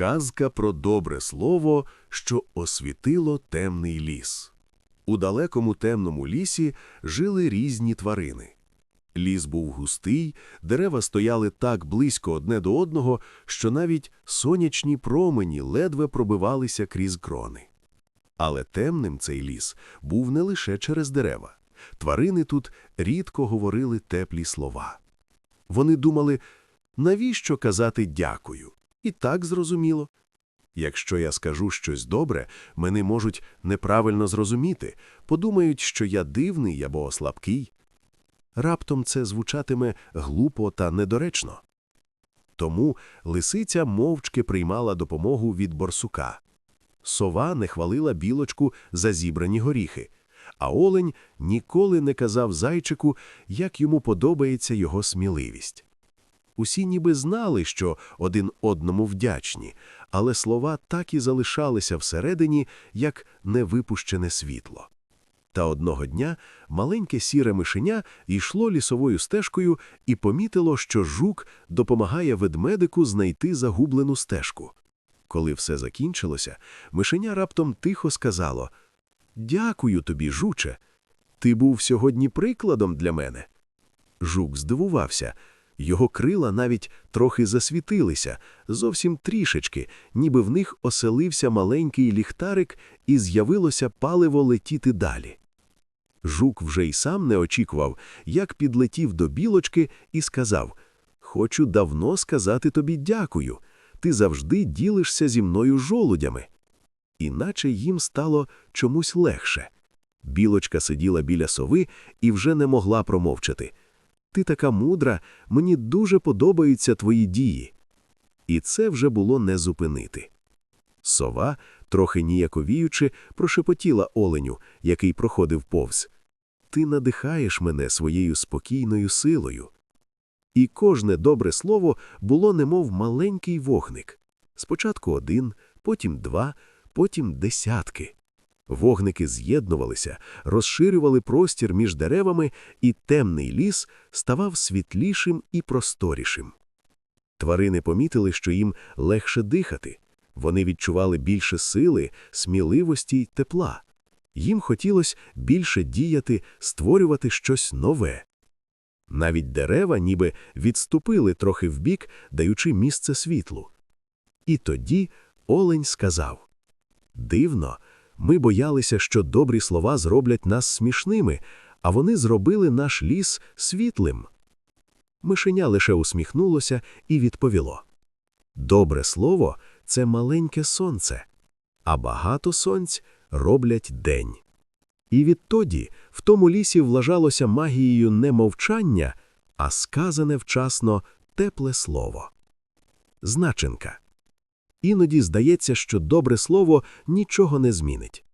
Казка про добре слово, що освітило темний ліс. У далекому темному лісі жили різні тварини. Ліс був густий, дерева стояли так близько одне до одного, що навіть сонячні промені ледве пробивалися крізь крони. Але темним цей ліс був не лише через дерева. Тварини тут рідко говорили теплі слова. Вони думали, навіщо казати дякую? І так зрозуміло. Якщо я скажу щось добре, мене можуть неправильно зрозуміти, подумають, що я дивний або слабкий. Раптом це звучатиме глупо та недоречно. Тому лисиця мовчки приймала допомогу від борсука. Сова не хвалила білочку за зібрані горіхи, а олень ніколи не казав зайчику, як йому подобається його сміливість. Усі ніби знали, що один одному вдячні, але слова так і залишалися всередині, як невипущене світло. Та одного дня маленьке сіре мишеня йшло лісовою стежкою і помітило, що жук допомагає ведмедику знайти загублену стежку. Коли все закінчилося, мишеня раптом тихо сказало Дякую тобі, жуче. Ти був сьогодні прикладом для мене. Жук здивувався. Його крила навіть трохи засвітилися, зовсім трішечки, ніби в них оселився маленький ліхтарик і з'явилося паливо летіти далі. Жук вже й сам не очікував, як підлетів до білочки і сказав Хочу давно сказати тобі дякую. Ти завжди ділишся зі мною жолудями. Іначе їм стало чомусь легше. Білочка сиділа біля сови і вже не могла промовчати. Ти така мудра, мені дуже подобаються твої дії. І це вже було не зупинити. Сова, трохи ніяковіючи, прошепотіла оленю, який проходив повз. Ти надихаєш мене своєю спокійною силою. І кожне добре слово було немов маленький вогник. Спочатку один, потім два, потім десятки. Вогники з'єднувалися, розширювали простір між деревами, і темний ліс ставав світлішим і просторішим. Тварини помітили, що їм легше дихати. Вони відчували більше сили, сміливості й тепла. Їм хотілося більше діяти, створювати щось нове. Навіть дерева ніби відступили трохи вбік, даючи місце світлу. І тоді олень сказав Дивно, ми боялися, що добрі слова зроблять нас смішними, а вони зробили наш ліс світлим. Мишеня лише усміхнулося і відповіло Добре слово це маленьке сонце, а багато сонць роблять день. І відтоді в тому лісі влажалося магією не мовчання, а сказане вчасно тепле слово. Значенка. Іноді здається, що добре слово нічого не змінить.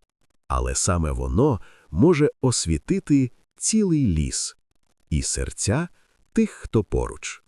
Але саме воно може освітити цілий ліс і серця тих, хто поруч.